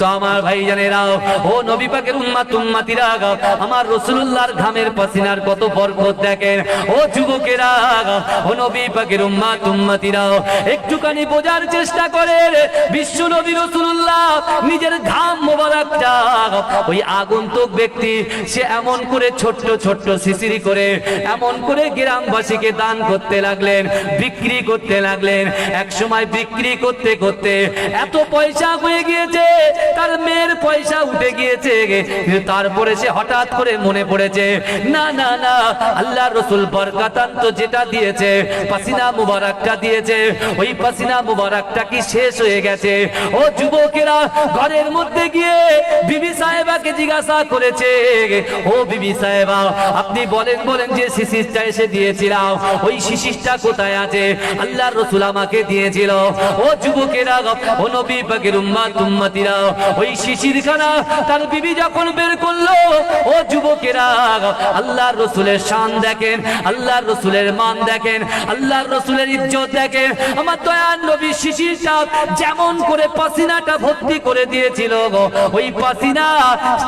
তো আমার ভাই জানেরা ও নবী পাকের উম্মাত, উম্মাতিরা আমার রসুল্লাহর ঘামের পাসিনার কত বরকত দেখেন। ও যুবকেরা ও নবী পাকের উম্মাত উম্মাতিরা একটুখানি বোঝার চেষ্টা করেন। বিশ্ব নবী রসুল্লাহ নিজের ঘাম মোবারকটা ওই আগন্তুক ব্যক্তি, সে এমন করে ছোট্ট ছোট্ট শিশিরি করে, এমন করে গ্রামবাসীকে দান করতে লাগলেন, বিক্রি করতে লাগলেন। এক সময় বিক্রি করতে করতে এত পয়সা হয়ে গিয়েছে তার মেয়ের পয়সা উঠে গিয়েছে। তারপরে সে হঠাৎ করে মনে পড়েছে, না না না, আল্লাহ রসুল বরকাতান তো যেটা দিয়েছে, পাসিনা মুবারকটা দিয়েছে, ওই পাসিনা মুবারকটা কি শেষ হয়ে গেছে? ও যুবকেরা ঘরের মধ্যে গিয়ে বিবি সাহেবাকে জিজ্ঞাসা করেছে, ও বিবি সাহেবা, আপনি বলেন বলেন যে শিশিরটা এসে দিয়েছিলাম ওই শিশিরটা কোথায় আছে? আল্লাহ রসুল আমাকে দিয়েছিল। ও যুবকেরা, ও নবী পাকের উম্মাত, উম্মাতিরা ওই শিশিরখানা তার বিবি যখন বের করল ও যুবকেরা আল্লাহর রসুলের শান দেখেন আল্লাহর রসুলের মান দেখেন আল্লাহর রসুলের ইজ্জত দেখেন। আমার দয়ার নবী শিশিরটা যেমন করে পাসিনাটা ভর্তি করে দিয়েছিল গো, ওই পাসিনা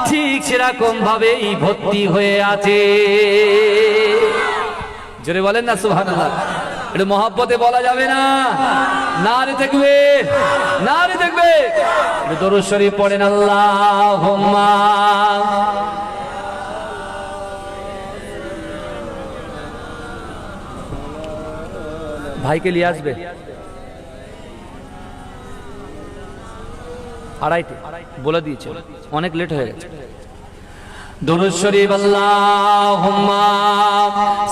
ঠিক সেরকম ভাবেই ভর্তি হয়ে আছে। জোরে বলেন না সুবহানাল্লাহ। এটা মহাব্বতে বলা যাবে না। না রে দেখবে না রে দেখবে দরুদ শরীফ পড়েন আল্লাহ ভাইকে নিয়ে আসবে? আড়াইটে। বলে দিয়েছে। অনেক লেট হয়ে গেছে। দরুদ শরীফ, আল্লাহুম্মা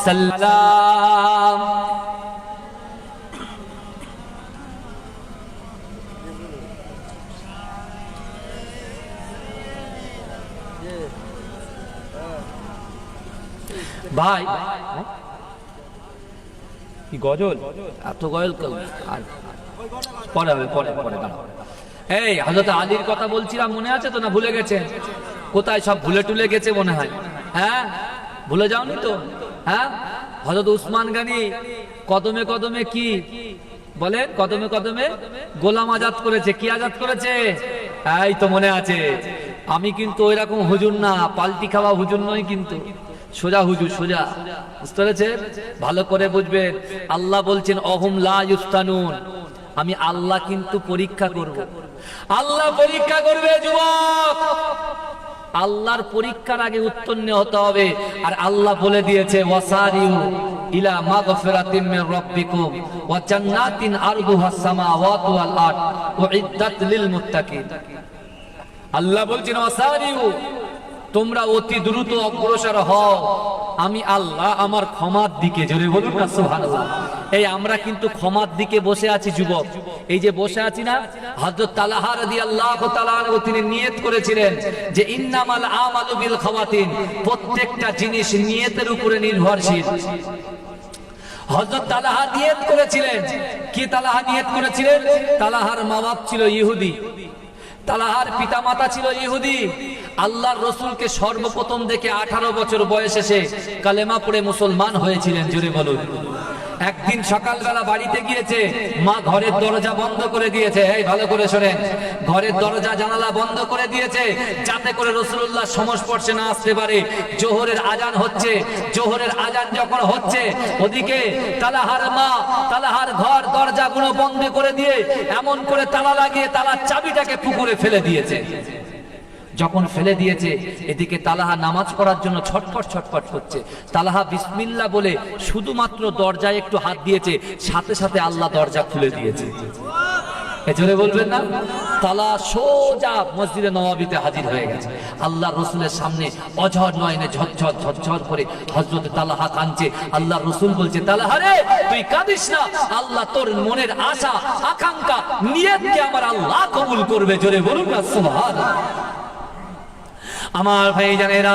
সাল্লাম ভাই। কি গজল? এত গজল আর পরে হবে পরে পরে দাঁড়াও। এই হজরত আলীর কথা বলছিলাম মনে আছে তো না? ভুলে গেছে? কোথায় সব ভুলে টুলে গেছে মনে হয়? হ্যাঁ? ভুলে যাওনি তো? হ্যাঁ? হজরত উসমান গানি কদমে কদমে কি বলে? কদমে কদমে গোলাম আজাদ করেছে। কি আজাদ করেছে? এই তো মনে আছে। আমি কিন্তু ওই রকম হুজুর না পাল্টি খাওয়া হুজুর নই কিন্তু। সোজা হুজুর, সোজা। বুঝতে পেরেছেন ভালো করে বুঝবেন। আল্লাহ বলছেন, অহম লা আমি আল্লাহ কিন্তু পরীক্ষা করব। আল্লাহ পরীক্ষা করবে, যুবক। আল্লাহর পরীক্ষার আগে উত্তীর্ণ হতে হবে। আর আল্লাহ বলে দিয়েছে, ওয়াসারিউ ইলা মাগফিরাতিন মির রাব্বিকুম ওয়া জান্নাতিন আরদুহাস সামাওয়াতু ওয়াল আরদ। উইদ্দাত লিল মুত্তাকিন। আল্লাহ বলছেন, ওয়াসারিউ তোমরা অতি দ্রুত অগ্রসর হও। আমি আল্লাহ আমার ক্ষমার দিকে জোরে বলুন না, সুবহানাল্লাহ। এই আমরা কিন্তু ক্ষমার দিকে বসে আছি, যুবক। এই যে বসে আছি না, হযরত তালহা রাদিয়াল্লাহু তাআলা তিনি নিয়ত করেছিলেন যে ইন্নামাল আমালু বিল খাওয়াতিন, প্রত্যেকটা জিনিস নিয়তের উপরে নির্ভরশীল। হযরত তালাহা নিয়ত করেছিলেন। কি তালাহা নিয়ত করেছিলেন? তালাহার মা বাপ ছিল ইহুদি। তালাহার পিতা মাতা ছিল ইহুদি। আল্লাহর রসুলকে সর্বপ্রথম দেখে আঠারো বছর বয়সে সে কালেমা পড়ে মুসলমান হয়েছিলেন জুড়ে বলুন। একদিন সকালবেলা বাড়িতে গিয়েছে, মা ঘরের দরজা বন্ধ করে দিয়েছে। এই, ভালো করে শোনেন। ঘরের দরজা জানালা বন্ধ করে দিয়েছে, যাতে করে রসুল্লাহ সংস্পর্শে না আসতে পারে। জোহরের আজান হচ্ছে। জোহরের আজান যখন হচ্ছে, ওদিকে তালাহার মা, তালাহার ঘর, দরজাগুলো বন্ধ করে দিয়ে, এমন করে তালা লাগিয়ে তালার চাবিটাকে পুকুরে ফেলে দিয়েছে। যখন ফেলে দিয়েছে, এদিকে তালাহা নামাজ পড়ার জন্য ছটফট ছটফট করছে। তালাহা বিসমিল্লা বলে শুধুমাত্র দরজায় একটু হাত দিয়েছে, সাথে সাথে আল্লাহ দরজা খুলে দিয়েছে। এজরে বলবেন না? তালা সোজা মসজিদে নবাবিতে হাজির হয়ে গেছে। আল্লাহ রসুলের সামনে অঝর নয়নে ঝরঝর ঝরঝর করে হজরত তালাহা কাঁদছে। আল্লাহ রসুল বলছে, তালাহা রে, তুই কাঁদিস না। আল্লাহ তোর মনের আশা, আকাঙ্ক্ষা, নিয়তকে আমার আল্লাহ কবুল করবে। জোরে বলুন না, সুবহানাল্লাহ। আমার ভাই জানেরা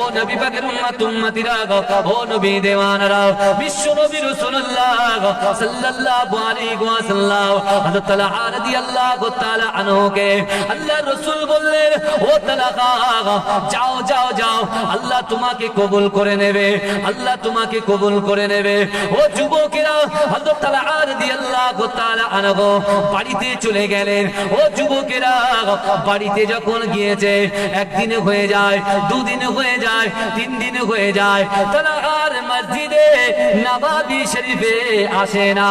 ও নবী পাকের উম্মত উম্মতিরা গো, ও নবী দেওয়ানারা বিশ্ব নবী রাসূলুল্লাহ গো, সাল্লাল্লাহু আলাইহি ওয়াসাল্লাম হযরত তালহা রাদিয়াল্লাহু তাআলা আনহুকে আল্লাহ রাসূল বললেন ও তালহা যাও যাও যাও আল্লাহ তোমাকে কবুল করে নেবে আল্লাহ তোমাকে কবুল করে নেবে। ও যুবকেরা হযরত তালহা রাদিয়াল্লাহু তাআলা আনহু বাড়িতে চলে গেলেন। ও যুবকেরা বাড়িতে যখন গিয়েছে একদিনে হয়ে যায়, দুদিন হয়ে যায়, তিন দিন হয়ে যায় তারা আর মসজিদে নবাবি শরীফে আসে না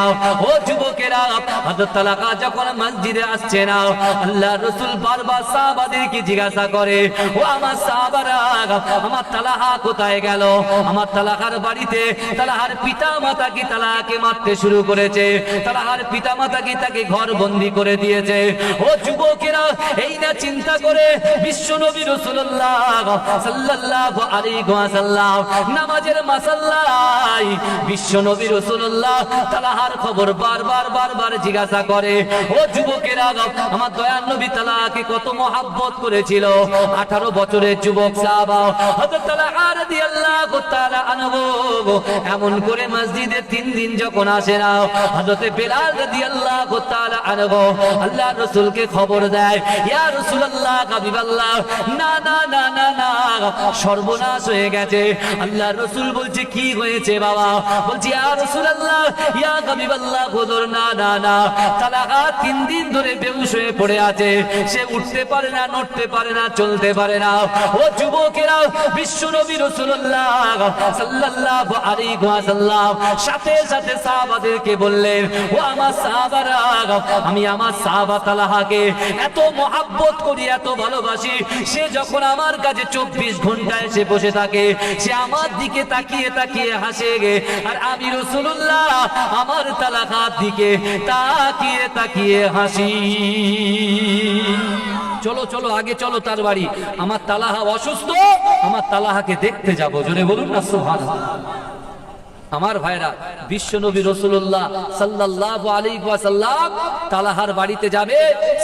ও যুবকেরা, হযরত তালাকা যখন মসজিদে আসছে না আল্লাহ রাসূল বারবার সাহাবাদেরকে জিজ্ঞাসা করে, ও আমার সাহাবারা, আমার তালাহা কোথায় গেল? আমার তালাকার বাড়িতে তালাহার পিতা মাতা কি তালাকে মারতে শুরু করেছে? তালাহার পিতা মাতা কি তাকে ঘর বন্দি করে দিয়েছে? ও যুবকেরা, এই না চিন্তা করে বিশ্ব নবী রাসূলুল্লাহ কত মহাব্বত করেছিল? 18 বছরের যুবক এমন করে মসজিদে তিন দিন যখন আসে না, হযরত বেলাল রাদিয়াল্লাহু তাআলা আনহু আল্লাহ রাসূলকে খবর দেয়, ইয়া রাসূলুল্লাহ হাবিবাল্লাহ, না না না না না। সর্বনাশ হয়ে গেছে। আল্লাহ রাসূল বলছে, কি হয়েছে বাবা? বলছি, ইয়া রাসূলুল্লাহ, ইয়া হাবিবাল্লাহ, হুজুর, না না না। তালাকা তিন দিন ধরে বেহুশ হয়ে পড়ে আছে। সে উঠতে পারে না, নড়তে পারে না, চলতে পারে না। ও যুবকেরা বিশ্ব নবী রাসূলুল্লাহ সাল্লাল্লাহু আলাইহি ওয়াসাল্লাম, সাথে সাথে সাহাবাদেরকে বললেন, ও আমার সাহাবারা, আমি আমার সাহাবা তালাহাকে এত মহাব্বত করি, এত ভালোবাসি। সে যখন আমার কাছে চব্বিশ ঘণ্টা এসে বসে থাকে। সে আমার দিকে তাকিয়ে তাকিয়ে হাসে গে। আর আমি রসুল্লাহ আমার তালাকার দিকে তাকিয়ে তাকিয়ে হাসি। চলো চলো, আগে চলো তার বাড়ি। আমার তালাহা অসুস্থ, আমার তালাহাকে দেখতে যাব। জোরে বলুন না, সুবহানাল্লাহ। আমার ভাইরা বিশ্ব নবী রসুল্লাহ সাল্লাল্লাহু আলাইহি ওয়াসাল্লাম তালাহার বাড়িতে যাবে,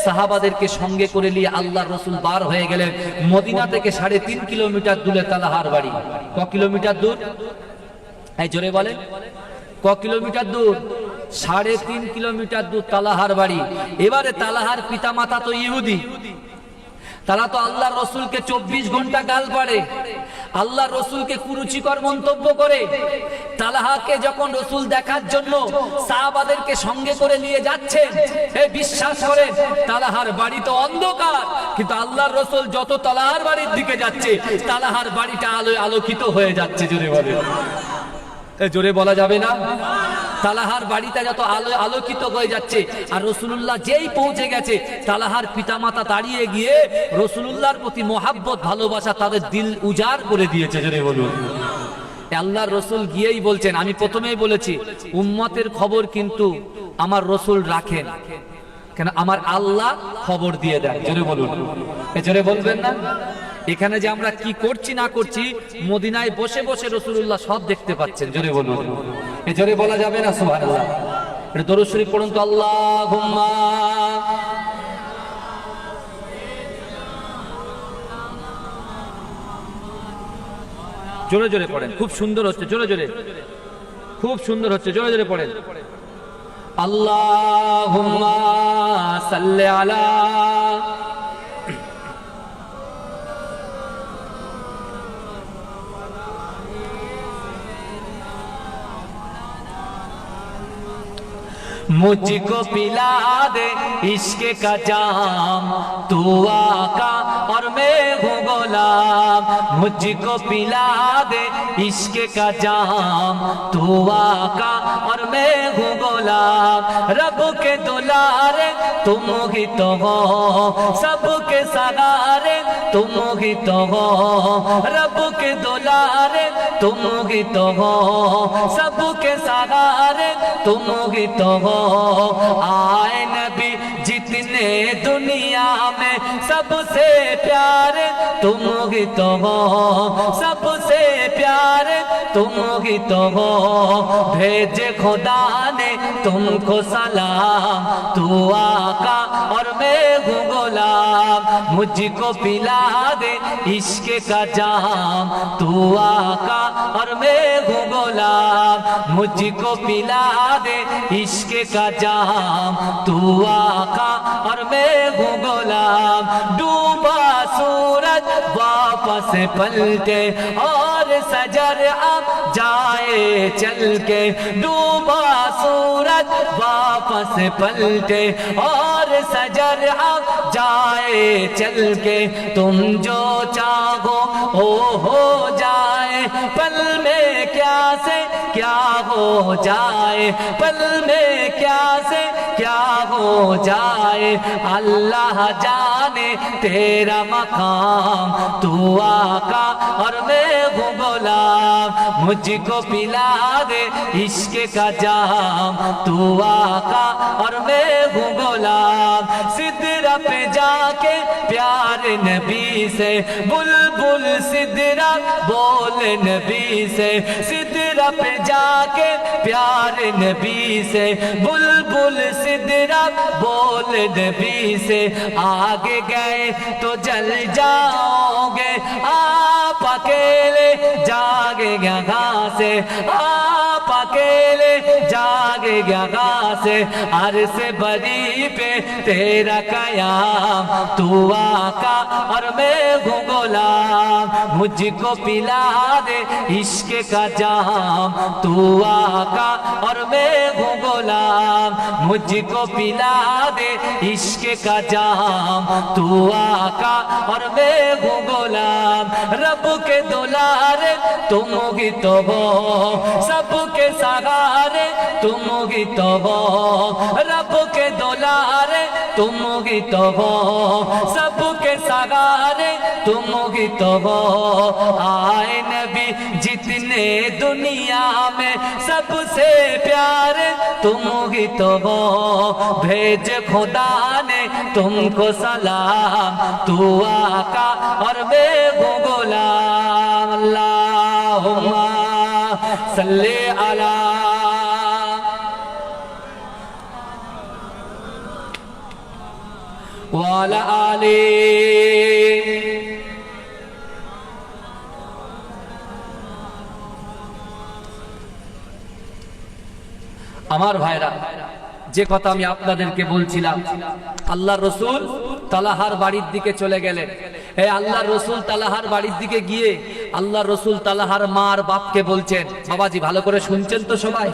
সাহাবাদেরকে সঙ্গে করে নিয়ে আল্লাহর রসুল বার হয়ে গেলেন। মদিনা থেকে সাড়ে তিন কিলোমিটার দূরে তালাহার বাড়ি। ক কিলোমিটার দূর? এই জোরে বলেন। ক কিলোমিটার দূর? সাড়ে তিন কিলোমিটার দূর তালাহার বাড়ি। এবারে তালাহার পিতামাতা তো ইহুদি। তারা তো আল্লাহ রসুলকে চব্বিশ ঘণ্টা গাল পাড়ে। আল্লাহ রসুলকে কুরুচিকর মন্তব্য করে। তালাহাকে যখন রসুল দেখার জন্য সাহাবাদেরকে সঙ্গে করে নিয়ে যাচ্ছেন এ বিশ্বাস করে তালাহার বাড়ি তো অন্ধকার। কিন্তু আল্লাহর রসুল যত তালাহার বাড়ির দিকে যাচ্ছে, তালাহার বাড়িটা আলোয় আলোকিত হয়ে যাচ্ছে, জোরে বলে জোরে বলা যাবে না? তালাহার বাড়িটা যত আলো আলোকিত হয়ে যাচ্ছে, আর রসুলুল্লাহ যেই পৌঁছে গেছে, তালাহার পিতামাতা দাঁড়িয়ে গিয়ে রসুলুল্লাহর প্রতি মহাব্বত, ভালোবাসা তাদের দিল উজাড় করে দিয়েছে যদি বলুন। আল্লাহ রসুল গিয়েই বলছেন, আমি প্রথমেই বলেছি, উম্মতের খবর কিন্তু আমার রসুল রাখেন। কেন আমার আল্লাহ খবর দিয়ে দেন? জোরে বলুন। জোরে বলবেন না? এখানে যে আমরা কি করছি না করছি, মদিনায় বসে বসে রসুল্লাহ সব দেখতে পাচ্ছেন। জোরে বলুন। এ জোরে বলা যাবে না, সুবহানাল্লাহ। এটা দরুদ শরীফ পড়ুন তো, আল্লাহুম্মা। জোরে জোরে পড়েন। খুব সুন্দর হচ্ছে, জোরে জোরে। খুব সুন্দর হচ্ছে, জোরে জোরে পড়েন। আল্লাহুম্মা সাল্লে আলা مجھ کو پلا دے عشق کا جام تو آقا اور میں ہوں غلام۔ مجھ کو پلا دے عشق کا جام تو آقا اور میں ہوں غلام۔ رب کے دولارے تم ہی تو ہو، سب کے سگارے تم ہی تو ہو۔ رب کے دولارے تم ہی تو ہو، سب کے سگارے تم ہی تو ہو۔ آئے نبی، جتنے دنیا میں سب سے پیار، تم ہی تو ہو۔ سب سے پیار، تم ہی تو ہو۔ بھیج خدا نے تم کو سلام تو آقا اور ہوں غلام مجھ کو پلا دے عشق کا جام تو آقا اور میں ہوں غلام مجھ کو پلا دے عشق کا جام تو آقا اور میں ہوں غلام ڈوبا سورج واپس پلٹے اور سجر اب جائے چل کے ڈوبا سورج واپس پلٹے اور سجر اب جائے، چل کے تم جو چاہو ہو ہو جائے۔ پل میں کیا سے کیا ہو جائے؟ پل میں کیا سے کیا ہو جائے؟ اللہ جانے تیرا مقام، تو آقا اور میں ہوں غلام۔ مجھ کو پلا دے عشق کا جام، تو آقا اور میں ہوں غلام۔ صدر سدرا جا کے پیار نبی سے، بلبل صدرہ بول نبی سے۔ صدرہ پہ جا کے پیار نبی سے، بلبل صدرہ بول نبی سے۔ آگے گئے تو جل جاؤں گے، آپ اکیلے جاگے گا سے۔ آپ اکیلے جاگ گیا غاز عرص بری پہ تیرا قیام۔ تو آقا اور میں ہوں غلام، مجھ کو پلا دے عشق کا جام۔ تو آقا اور میں ہوں غلام، مجھ کو پلا دے عشق کا جام۔ تو آقا اور میں ہوں غلام، رب کے دولار تم ہوگی تو وہ۔ سب کے سہارے تم ہوگی تو وہ۔ رب کے دولار تم ہوگی تو وہ۔ سب کے سہارے تم ہوگی تو وہ۔ آئے نبی جی نے دنیا میں سب سے پیار تم ہی تو وہ۔ بھیج خدا نے تم کو سلام، تو آقا اور بے غلام۔ اللہم صلی اللہ وعلی آلی আমার ভাইরা, যে কথা আমি আপনাদেরকে বলছিলাম, আল্লাহ রসুল তালাহার বাড়ির দিকে চলে গেলেন। এই আল্লাহ রসুল তালাহার বাড়ির দিকে গিয়ে আল্লাহ রসুল তালাহার মার বাপকে বলছেন, বাবাজি, ভালো করে শুনছেন তো সবাই?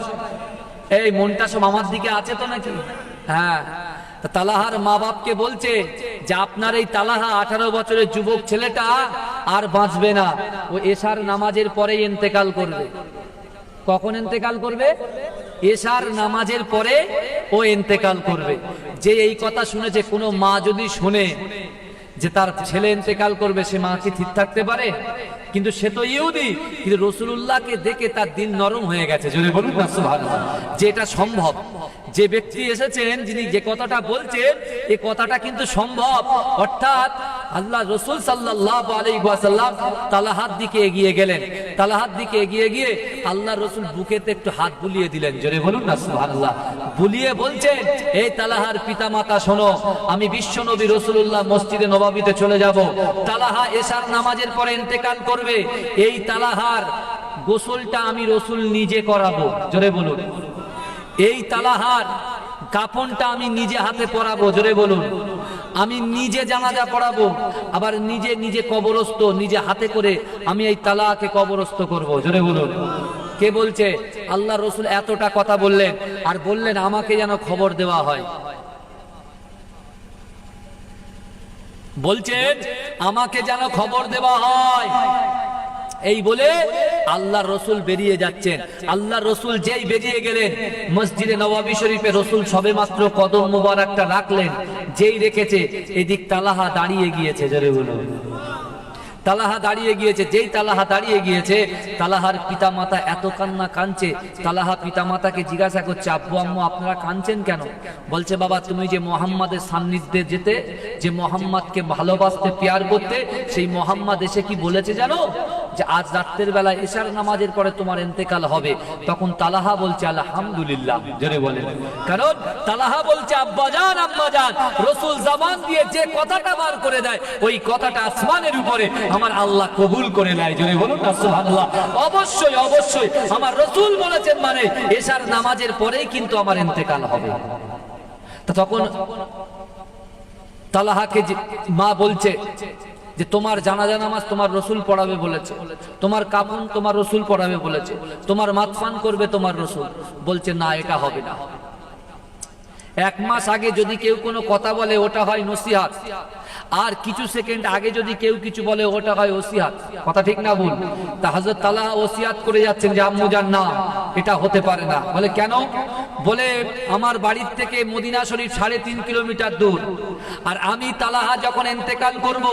এই মনটা সব আমার দিকে আছে তো নাকি? হ্যাঁ তালাহার মা বাপকে বলছে যে, আপনার এই তালাহা আঠারো বছরের যুবক ছেলেটা আর বাঁচবে না। ও এশার নামাজের পরেই ইন্তেকাল করবে। কখন ইন্তেকাল করবে? এশার নামাজের পরে ও ইন্তেকাল করবে। যে এই কথা শুনেছে, কোনো মা যদি শুনে যে তার ছেলে ইন্তেকাল করবে, সে মা কি ঠিক থাকতে পারে? কিন্তু সে তো ইহুদি, কিন্তু রসুল্লাহকে দেখে তার দিন নরম হয়ে গেছে। যদি বলুন যে এটা সম্ভব যে ব্যক্তি এসেছেন, যিনি যে কথাটা বলছেন এই কথাটা কিন্তু সম্ভব। অর্থাৎ আল্লাহ রসুল সাল্লাহ আলাইসাল্লাম তালাহাত দিকে এগিয়ে গেলেন। তালাহাত দিকে এগিয়ে গিয়ে আল্লাহ রসুল বুকেতে একটু হাত বুলিয়ে দিলেন। জোরে বলুন না, সুবহানাল্লাহ। বুলিয়ে বলছেন, এই তালাহার পিতা মাতা শোনো, আমি বিশ্ব নবী রসুল্লাহ মসজিদে নবাবিতে চলে যাব। তালাহা এশার নামাজের পরে ইন্তেকাল করবে। এই তালাহার গোসলটা আমি রসুল নিজে করাবো। জোরে বলুন। এই তালাহার কাপনটা আমি নিজে হাতে পরাবো, জোরে বলুন। আমি নিজে জানাজা পড়াবো, আবার নিজে নিজে কবরস্থ, নিজে হাতে করে আমি এই তালাকে কবরস্থ করব, জোরে বলুন। কে বলছে? আল্লাহ রসুল এতটা কথা বললেন, আর বললেন আমাকে যেন খবর দেওয়া হয়। বলছেন, আমাকে যেন খবর দেওয়া হয়। এই বলে আল্লাহ রসুল বেরিয়ে যাচ্ছেন। আল্লাহ রসুল যেই বেরিয়ে গেলেন, মসজিদে নবাবী শরীফে রসুল সবে মাত্র কদম মুবারকটা রাখলেন, যেই রেখেছে, এদিক তালাহা দাঁড়িয়ে গিয়েছে, জোরে বলুন। তালাহা দাঁড়িয়ে গিয়েছে, যেই তালাহা দাঁড়িয়ে গিয়েছে, তালাহার পিতামাতা এত কান্না কাঁদছে, তালাহা পিতামাতাকে জিজ্ঞাসা করছে, আব্বু, আম্মু, আপনারা কাঁদছেন কেন? বলছে, বাবা, তুমি যে মোহাম্মদের সান্নিধ্যে যেতে, যে মোহাম্মদকে ভালোবাসতে, পেয়ার করতে, সেই মোহাম্মদ এসে কি বলেছে জানো? যে আজ রাত্রের বেলায় এশার নামাজের পরে তোমার ইন্তেকাল হবে। তখন তালাহা বলছে, আলহামদুলিল্লাহ। জোরে বলেন। কারণ তালাহা বলছে আব্বাজান আম্মাজান রসুল জামান দিয়ে যে কথাটা বার করে দেয়, ওই কথাটা আসমানের উপরে আমার আল্লাহ কবুল করে নেয়। জোরে বলুন সুবহানাল্লাহ। অবশ্যই অবশ্যই। আমার রসুল বলেছেন মানে এশার নামাজের পরেই কিন্তু আমার ইন্তেকাল হবে। তখন তালাহাকে মা বলছে যে তোমার জানাজা নামাজ তোমার রসুল পড়াবে বলেছে। তোমার কাপন তোমার রসুল পড়াবে বলেছে। তোমার মাতফান করবে তোমার রসুল। বলছে, না, এটা হবে না। এক মাস আগে যদি কেউ কোনো কথা বলে, ওটা হয় নসিহাত। আর কিছু সেকেন্ড আগে যদি কেউ কিছু বলে, ওটা হয় ওসিহাত। কথা ঠিক না ভুল? তা হাজরত তালা ওসিয়াত করে যাচ্ছেন যে, আম্মু যান না, এটা হতে পারে না। বলে, কেন? বলে, আমার বাড়ির থেকে মদিনা শরীফ সাড়ে তিন কিলোমিটার দূর। আর আমি তালাহা যখন এন্তেকাল করব,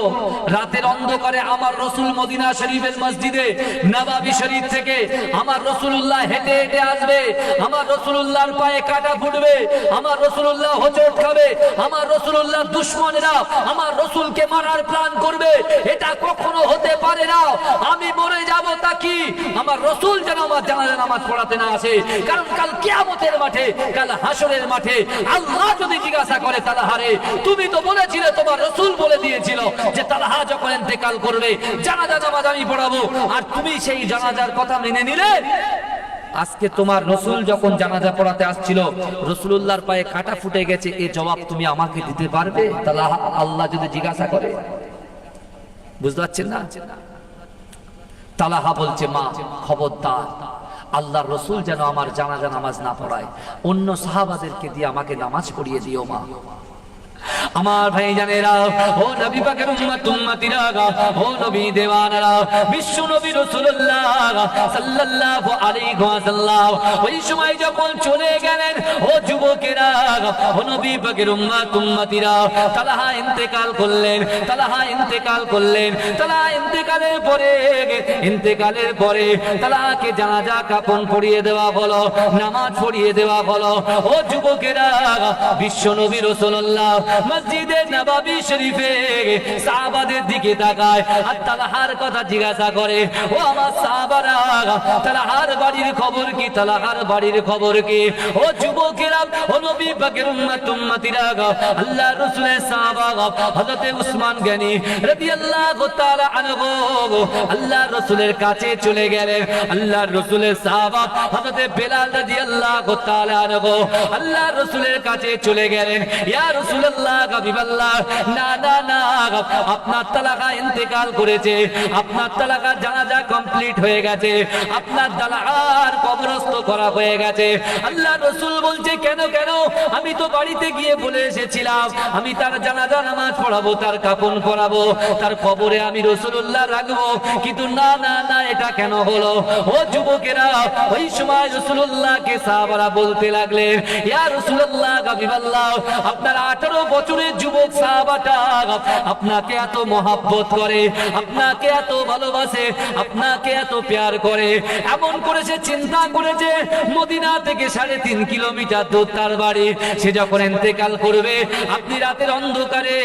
রাতের অন্ধকারে আমার রসুল মদিনা শরীফের মসজিদে, নবাবি শরীফ থেকে আমার রসুল্লাহ হেঁটে হেঁটে আসবে, আমার রসুল্লাহর পায়ে কাটা ফুটবে, আমার রসুল্লাহ হোঁচট খাবে। আমার রসুল্লাহ দুশ্মনেরা আমার রসুলকে মারার প্ল্যান করবে। এটা কখনো হতে পারে না। আমি মরে যাব তা কি? আমার রসুল যেন আমার জানাজা নামাজ পড়াতে না আসে। কারণ কাল কিয়ামতের মাঠে, কাল হাসরের মাঠে আল্লাহ যদি জিজ্ঞাসা করে তালাহারে, তুমি তো বলেছিলে, তোমার রসুল বলে দিয়েছিল যে তালাহা যখন ইন্তেকাল করবে, জানাজা নামাজ আমি পড়াবো। আর তুমি সেই জানাজার কথা মেনে নিলে? আজকে তোমার রসুল যখন জানাজা পড়াতে আসছিল রসুল্লাহর পায়ে কাটা ফুটে গেছে, এ জবাব তুমি আমাকে দিতে পারবে? তাহলে আল্লাহ যদি জিজ্ঞাসা করে। বুঝতে পারছেন না? তালাহা বলছে, মা, খবরদার আল্লাহ রসুল যেন আমার জানাজা নামাজ না পড়ায়। অন্য সাহাবাদেরকে দিয়ে আমাকে নামাজ পড়িয়ে দিও মা। আমার ভাই জানেরা ও নবী পাকের উম্মত উম্মতিরা ও নবী দেওয়ানারা, বিশ্ব নবী রাসূলুল্লাহ সাল্লাল্লাহু আলাইহি ওয়াসাল্লাম, ওই সময় যখন চলে গেলেন, ও যুবকেরা, ও নবী পাকের উম্মত, উম্মতিরা, তালাহা ইন্তেকাল করলেন, তালাহা ইন্তেকাল করলেন, তালাহা ইন্তেকালের পরে ইন্তেকালের পরে তালাহাকে জানাজা কাপন পরিয়ে দেওয়া হলো, নামাজ পড়িয়ে দেওয়া হলো, ও যুবকেরা, বিশ্ব নবী রাসূলুল্লাহ মসজিদে নবাবী শরীফে সাহাবাদের দিকে তাকায় আর তালাহার কথা জিজ্ঞাসা করে, ও আমার সাহাবারা, তালাহার বাড়ির খবর কি? তালাহার বাড়ির খবর কি? ও যুবকেরা, ও নবী পাকের উম্মত, উম্মতিরা আল্লাহ রাসূলের সাহাবা হযরতে উসমান গনি রাদিয়াল্লাহু তাআলা আনহু আল্লাহ রাসূলের কাছে চলে গেলেন। আল্লাহ রাসূলের সাহাবা হযরতে বেলাল রাদিয়াল্লাহু তাআলা আনহু আল্লাহ রাসূলের কাছে চলে গেলেন। ইয়া রাসূলুল্লাহ আপনার তালাকা ইন্তেকাল করেছে। আপনার তালাকা কমপ্লিট হয়ে গেছে। আপনার করা হয়ে গেছে। আল্লাহ রসুল বলছে, কেন কেন? আমি তো বাড়িতে গিয়ে বলে এসেছিলাম। আমি তার জানাজা পড়াবো, তার কাপন পরাবো তার কবরে আমি রসুল্লাহ রাখব। কিন্তু না না না, এটা কেন হলো? ও যুবকেরা, ওই সময় রসুল্লাহকে সাহাবারা বলতে লাগলেন ইয়া রসুল্লাহ আপনার আঠারো বছরের যুবক সাহাবাটা আপনাকে এত মহাব্বত করে, আপনাকে এত ভালোবাসে, আপনাকে এত প্যার করে। এমন করে সে চিন্তা করেছে, মদিনা থেকে সাড়ে তিন কিলোমিটার দূর তার বাড়ি। সে যখন এতেকাল করবে, আপনি রাতের অন্ধকারে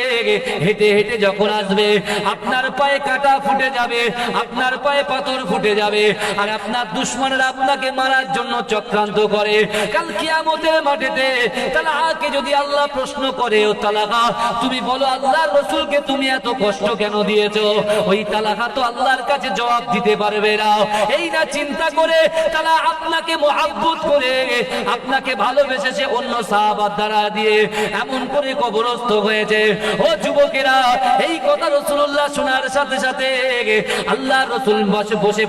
হেঁটে হেঁটে যখন আসবে, আপনার পায়ে কাটা ফুটে যাবে, আপনার পায়ে পাথর ফুটে যাবে, আর আপনার দুশ্মনেরা আপনাকে মারার জন্য চক্রান্ত করে। কাল কিয়ামতের মাঠেতে তালাকে যদি আল্লাহ প্রশ্ন করে তালাকা তুমি বলো, আল্লাহর রসুলকে তুমি এত কষ্ট কেন দিয়েছ? ওই তালাকা তো আল্লাহর কাছে জবাব দিতে পারবে না। এই না চিন্তা করে তালা আপনাকে মহাব্বত করে, আপনাকে ভালোবেসেছে অন্য সাহাবাদ দ্বারা দিয়ে এমন করে কবরস্থ হয়েছে। ও যুবকেরা, এই কথা রসুল্লাহ শোনার সাথে সাথে আল্লাহ রসুল বসে বসে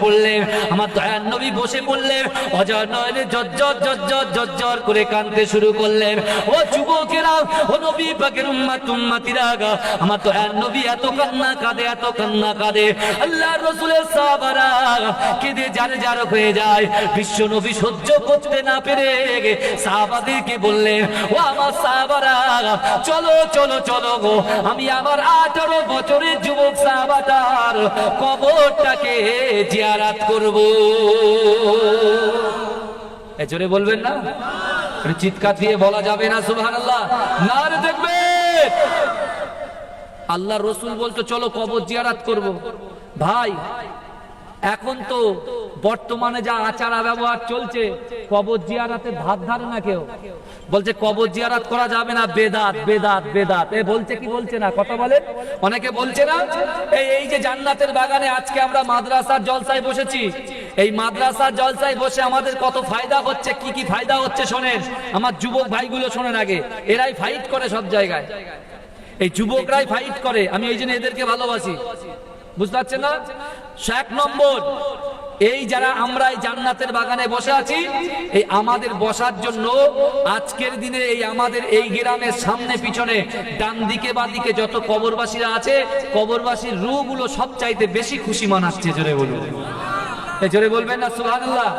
আমার দয়ার নবী বসে পড়লেন। অজয় নয়নে জজ্জর জজ্জর জজ্জর করে কাঁদতে শুরু করলেন। ও যুবকেরা, ও নবী পাকের উম্মাত আমার দয়ার নবী এত কান্না কাঁদে, এত কান্না কাঁদে। আল্লাহ রসুলের কেঁদে যার যার হয়ে যায়। বিশ্ব নবী সহ্য করতে না পেরে সাহাবাদেরকে বললেন, ও আমার চলো চলো চলো গো। আমি আমার আঠারো বছরের যুবক সাহাবাটার কবরটাকে জিয়ারাত করব। জোরে বলবেন না? চিৎকার দিয়ে বলা যাবে না সুবহান আল্লাহ না দেখবে। আল্লাহ রসুল বলতো, চলো কবর জিয়ারাত করব। ভাই, এখন তো বর্তমানে যা আচার ব্যবহার চলছে, কবর জিয়ারাতের ধার ধারে না কেউ? বলছে, কবর জিয়ারাত করা যাবে না, বেদাত বেদাত বেদাত। এ বলছে কি বলছে না? কথা বলে? অনেকে বলছে না, এই এই যে জান্নাতের বাগানে আজকে আমরা মাদ্রাসার জলসায় বসেছি এই মাদ্রাসার জলসায় বসে আমাদের কত ফায়দা হচ্ছে, কি কি ফায়দা হচ্ছে শোনেন। আমার যুবক ভাইগুলো শোনেন আগে, এরাই ফাইট করে সব জায়গায়। এই যুবকরাই ফাইট করে, আমি এই জন্য এদেরকে ভালোবাসি। বুঝতে পারছেন না? এক নম্বর, এই যারা আমরা এই জান্নাতের বাগানে বসে আছি, এই আমাদের বসার জন্য আজকের দিনে এই আমাদের এই গ্রামের সামনে পিছনে ডান দিকে বা দিকে যত কবরবাসীরা আছে, কবরবাসীর রুগুলো সব চাইতে বেশি খুশি মানাচ্ছে, জোরে বলুন। জোরে বলবেন না, সুবহানাল্লাহ।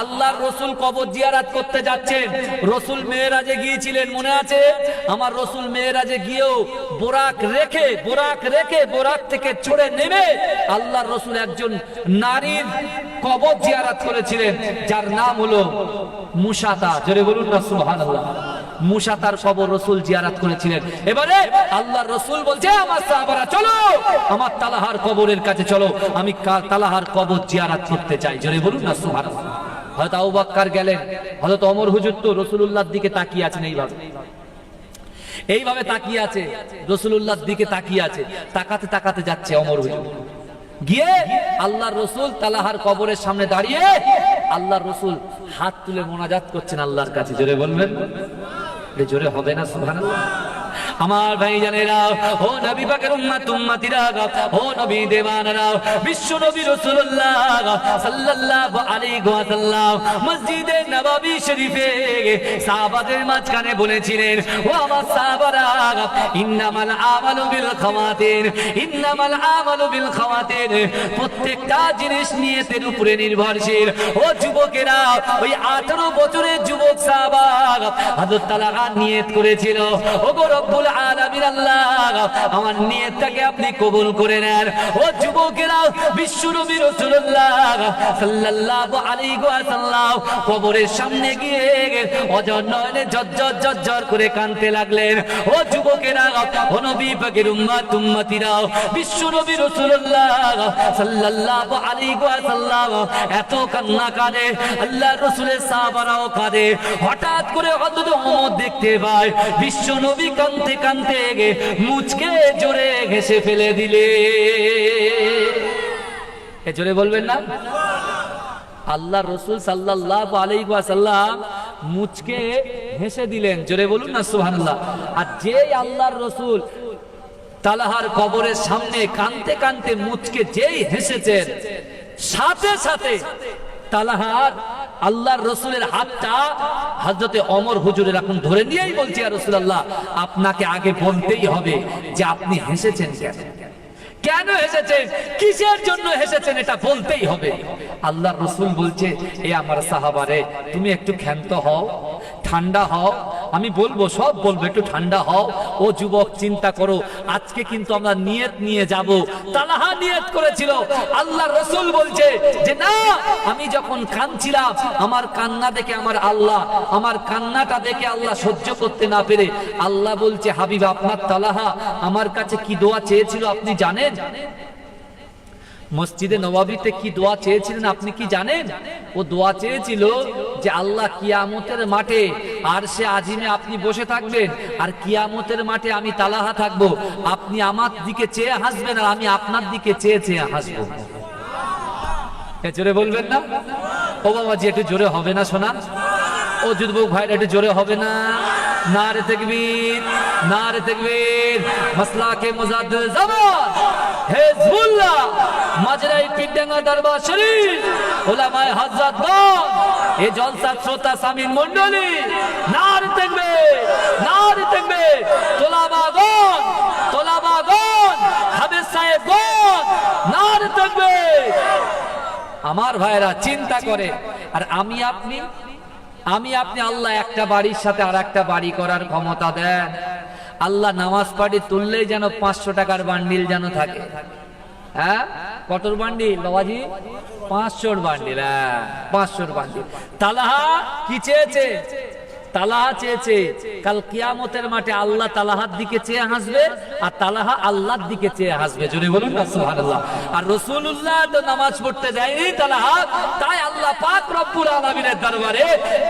আল্লাহর রসুল কবর জিয়ারাত করতে যাচ্ছেন। রসুল মেয়েরাজে গিয়েছিলেন, মনে আছে? আমার রসুল মেয়েরাজে গিয়েও বোরাক রেখে বোরাক রেখে, বোরাক থেকে চড়ে নেমে আল্লাহর রসুল একজন নারীর কবর জিয়ারাত করেছিলেন, যার নাম হলো মুসাতা। জোরে বলুন না, সুবহানাল্লাহ। মুসা তার কবর রসুল জিয়ারাত করেছিলেন। এবারে আল্লাহর রসুল বলছে, আমার সাহাবারা, চলো! আমার তালাহার কবরের কাছে চলো। আমি তালাহার কবর জিয়ারাত করতে চাই। জোরে বলুন না, সুবহানাল্লাহ। হয়তো আবু গেলেন। হয়তো অমর হুজুর তো রসুলুল্লাহর দিকে তাকিয়ে আছেন এইভাবে। এইভাবে তাকিয়ে আছে, রসুলুল্লাহর দিকে তাকিয়ে আছে। তাকাতে তাকাতে যাচ্ছে অমর হুজুর। গিয়ে আল্লাহর রসুল তালাহার কবরের সামনে দাঁড়িয়ে আল্লাহর রসুল হাত তুলে মোনাজাত করছেন আল্লাহর কাছে। জোরে বলবেন? জোরে হবে না, সুবহানাল্লাহ। আমার ভাই জানেরা ও নবী পাকের উম্মত, উম্মতিরা, ও নবী দেওয়ানরা, বিশ্ব নবী রাসূলুল্লাহ সাল্লাল্লাহু আলাইহি ওয়াসাল্লাম মসজিদে নববী শরীফে সাহাবাদের মাঝখানে বলেছিলেন, ও আমার সাহাবারা, ইন্নামাল আমালু বিল খাওয়াতিন, ইন্নামাল আমালু বিল খাওয়াতিন। প্রত্যেকটা জিনিস নিয়ে নিয়তের উপরে নির্ভরশীল। ও যুবকেরা, ওই 18 বছরের যুবক সাহাবা, হযরত তালাহা নিয়ত করেছিল। ও গো আমার আপনি কবুল করে নেন। ও যুবকেরা কবরের সামনে গিয়ে অজর নয়নে জজ্জর জজ্জর করে লাগলেন। ও যুবকেরা এত কান্না কাঁদে আল্লাহ রাসূলের সাহাবারাও কাঁদে। হঠাৎ করে ওমর দেখতে পায় বিশ্ব নবী কাঁদতে কাঁদতে গে মুচকে জোরে ঘেসে ফেলে দিলে। এ জোরে বলবেন না? আল্লাহ রসুল সাল্লাহ আলাইসাল্লাম মুচকে হেসে দিলেন। জোরে বলুন না, সুবহানাল্লাহ। আর যেই আল্লাহর রসুল তালাহার কবরের সামনে কানতে কানতে মুচকে যেই হেসেছেন, সাথে সাথে তালাহার আল্লাহর রসুলের হাতটা হজরতে অমর হুজুরের এখন ধরে নিয়েই বলছি আর রসুল আল্লাহ আপনাকে আগে বলতেই হবে যে আপনি হেসেছেন কেন? কেন হেসেছেন? কিসের জন্য হেসেছেন এটা বলতেই হবে। আল্লাহ রসুল বলছে, এ আমার সাহাবারে, তুমি একটু ক্ষান্ত হও ঠান্ডা হও। আমি বলব, সব বলব, একটু ঠান্ডা হও। ও যুবক, চিন্তা করো, আজকে কিন্তু আমরা নিয়ত নিয়ে যাব। তালাহা নিয়ত করেছিল। আল্লাহ রসুল বলছে যে, না, আমি যখন কাঁদছিলাম, আমার কান্না দেখে আমার আল্লাহ, আমার কান্নাটা দেখে আল্লাহ সহ্য করতে না পেরে আল্লাহ বলছে, হাবিব, আপনার তালাহা আমার কাছে কি দোয়া চেয়েছিল আপনি জানেন? মসজিদে নবাবিতে কি দোয়া চেয়েছিলেন আপনি কি জানেন? ও দোয়া চেয়েছিল যে আল্লাহ কিয়ামতের মাঠে আর সে আজিমে আপনি বসে থাকবেন, আর কিয়ামতের মাঠে আমি তালাহা থাকব। আপনি আমার দিকে চেয়ে হাসবেন আর আমি আপনার দিকে চেয়ে চেয়ে হাসবো। জোরে বলবেন না? ও বাবা জি, একটু জোরে হবে না শোনা? ও যুদ্ধবুক ভাইরা, একটু জোরে হবে না? না নারে তেকবীর নারে তেকবীর। মাসলাকে মুজাদ্দিদ জামান হিজবুল্লাহ, মাজরাই পিডাঙ্গা দরবার শরীফ, ওলামায়ে হযরত গণ এই জলসা শ্রোতা সামিন মণ্ডলী নারে তেকবীর নারে তেকবীর তোলাবাগণ তোলাবাগণ হাবিব সাহেবগণ নারে তেকবীর আমার ভাইরা চিন্তা করে, আর আমি আপনি আমি আপনি আল্লাহ একটা বাড়ির সাথে আর একটা বাড়ি করার ক্ষমতা দেন। আল্লাহ নামাজ পাড়ি তুললেই যেন পাঁচশো টাকার বান্ডিল যেন থাকে। হ্যাঁ? কটর বান্ডিল বাবাজি? পাঁচশোর বান্ডিল হ্যাঁ পাঁচশোর বান্ডিল। তালাহা কি চেয়েছে? তালাহা চেয়েছে। কাল কিয়ামতের মাঠে আল্লাহ তালাহার দিকে চেয়ে হাসবে আর তালাহা আল্লাহর দিকে চেয়ে হাসবে। জোরে বলুন না, সুবহানাল্লাহ। আর রাসূলুল্লাহ তো নামাজ পড়তে দেয়নি তালাহা, তাই আল্লাহ পাক রব্বুল আলামিনের দরবারে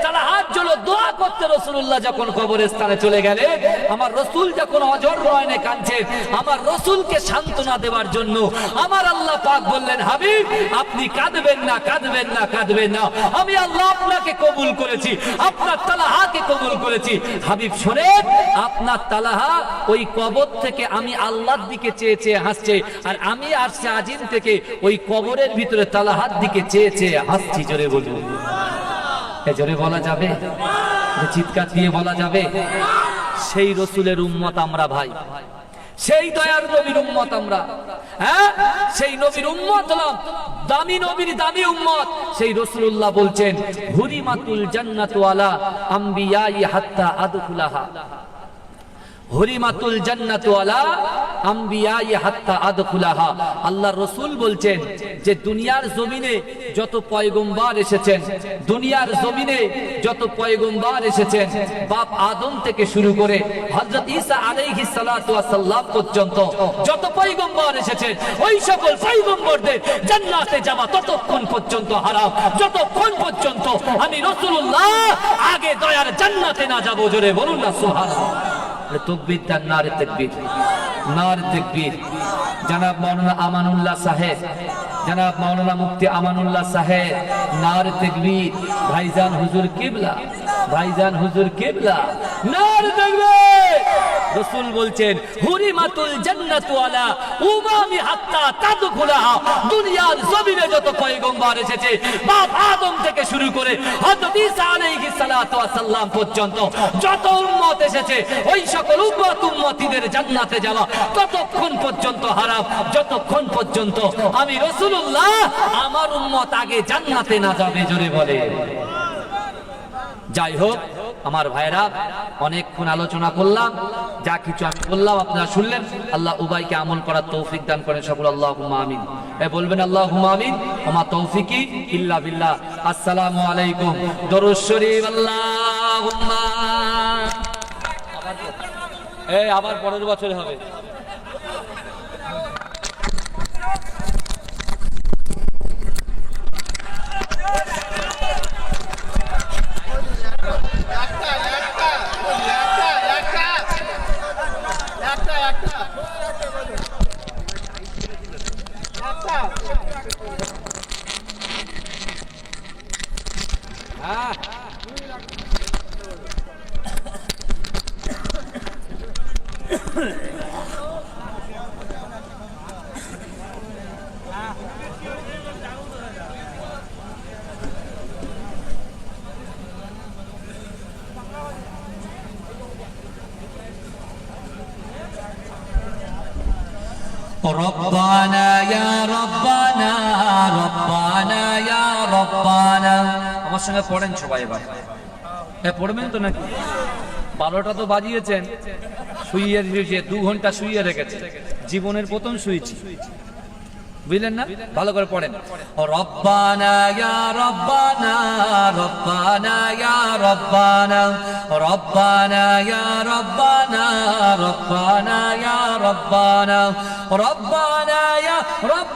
তালাহার জন্য দোয়া করতে রাসূলুল্লাহ যখন কবরস্থানে চলে গেলে আমার রসুল যখন অজর নয়নে কাঁদছে, আমার রসুলকে সান্ত্বনা দেওয়ার জন্য আমার আল্লাহ পাক বললেন, হাবিব, আপনি কাঁদবেন না কাঁদবেন না কাঁদবেন না। আমি আল্লাহ আপনাকে কবুল করেছি। আপনার তালাহাকে কবুল করেছি। হাবিব, শোনেন, আপনার তালাহা ওই কবর থেকে আমি আল্লাহর দিকে চেয়ে চেয়ে হাসছে, আর আমি আর আজিম থেকে ওই কবরের ভিতরে তালাহার দিকে চেয়ে চেয়ে হাসছি, জোরে বলুন। জোরে বলা যাবে? চিৎকার দিয়ে বলা যাবে? সেই রসুলের উম্মত আমরা ভাই। সেই দয়ার নবীর উম্মত আমরা। হ্যাঁ? সেই নবীর উম্মত হলাম। দামি নবীর দামি উম্মত। সেই রসুল্লাহ বলছেন, হুরিমাতুল জান্নাতওয়ালা আম্বিয়াই হাত্তা আদখুলাহা। হরিমাতুল জান্নাতু আলা আম্বিয়াই হাত্তা আদখুলাহা। আল্লাহ রসুল বলছেন যে দুনিয়ার জমিনে যত পয়গম্বর এসেছেন, দুনিয়ার জমিনে যত পয়গম্বর এসেছেন, বাপ আদম থেকে শুরু করে হযরত ঈসা আলাইহিস সালাতু ওয়াস সালাম পর্যন্ত যত পয়গম্বর এসেছেন, ওই সকল পয়গম্বরদের জান্নাতে যাওয়া ততক্ষণ পর্যন্ত হারাম। যতক্ষণ পর্যন্ত আমি রাসূলুল্লাহ আগে দয়ার জান্নাতে না যাব, জোরে বলুন না সুবহানাল্লাহ। তকবির তার নারে তকবির নার তকবির জনাব মাওলানা আমানুল্লাহ সাহেব, জনাব মাওলানা মুফতি আমানুল্লাহ সাহেব, নার তকবির, ভাইজান হুজুর কিবলা, ভাইজান হুজুর কিবলা, নার তকবির। রসুল বলছেন, হুরিমাতুল জান্নাতু আলা উমামি হাত্তা তাদখুলাহা। দুনিয়ার জমিনে যত পয়গম্বর এসেছে, বাপ আদম থেকে শুরু করে হযরত ঈসা আলাইহিস সালাতু ওয়াস সালাম পর্যন্ত যত উম্মত এসেছে, ওই সকল উম্মত উম্মতিদের জান্নাতে যাওয়া ততক্ষণ পর্যন্ত হারাম। যতক্ষণ পর্যন্ত আমি রাসূলুল্লাহ, আমার উম্মত আগে জান্নাতে না যাবে জোরে বলে। যাই হোক, আমার ভাইরা অনেকক্ষণ আলোচনা করলাম, যা কিছু আমি বললাম আপনারা শুনলেন। আল্লাহ উবাইকে আমল করার তৌফিক দান করেন, সকল আল্লাহ আমিন। এ বলবেন আল্লাহ আমিন, ওমা তৌফিকি ইল্লা বিল্লাহ। আসসালামু আলাইকুম। দরুদ আল্লাহুম্মা। এই আবার পরের বছরে হবে। সঙ্গে পড়েন সবাই এবার। হ্যাঁ পড়বেন তো নাকি? বারোটা তো বাজিয়েছেন। শুইয়ে দিয়েছে দু ঘণ্টা শুইয়ে রেখেছে। জীবনের প্রথম শুয়েছি বুঝলেন না? ভালো করে পড়েন। রব্বানা ইয়া রব্বানা রব্বানা ইয়া রব্বানা রব্বানা ইয়া রব্বানা রব্বানা ইয়া রব্বানা রব্বানা ইয়া রব্বানা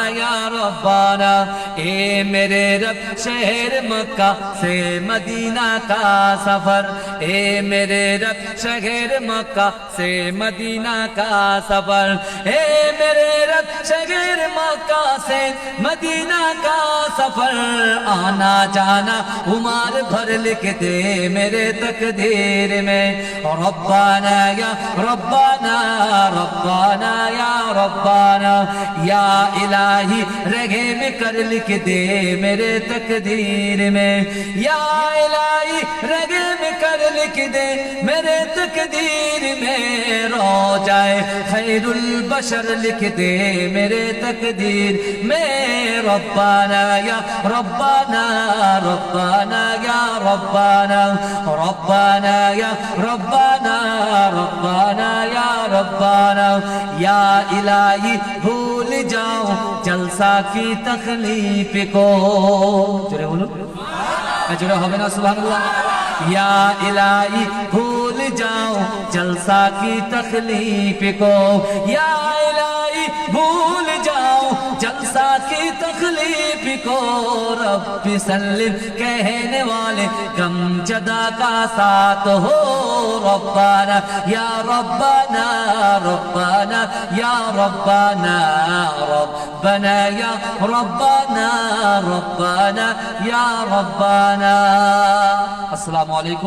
ربانا اے میرے رب شہر مکہ سے مدینہ کا سفر اے میرے رب شہر مکہ سے مدینہ کا سفر اے میرے رب شہر مکہ سے مدینہ کا سفر آنا جانا عمر بھر لکھ دے میرے تقدیر میں ربانا یا ربانا ربانا یا ربانا یا الہی रगे में कर लिख दे मेरे तकदीर में या इलाही रगे में कर लिख दे मेरे तकदीर में रो जाए खैरुल बशर लिख दे मेरे तकदीर में रब्बाना या रब्बाना रब्बाना या रब्बाना रब्बाना या रब्बाना ربانہ یا ربانہ یا الہی، بھول جاؤ جلسہ کی تخلیف کو۔ جرے بولو۔ جرے ہوگے نا، سبحان اللہ۔ یا الہی، بھول جاؤ جلسہ کی تخلیف کو۔ یا الہی، بھول جاؤ جلسہ کی تخلیف کو۔ رب سلم کہنے والے کم جدہ کا ساتھ ہو۔ ربنا يا ربنا ربنا يا ربنا ربنا يا ربنا ربنا يا ربنا السلام عليكم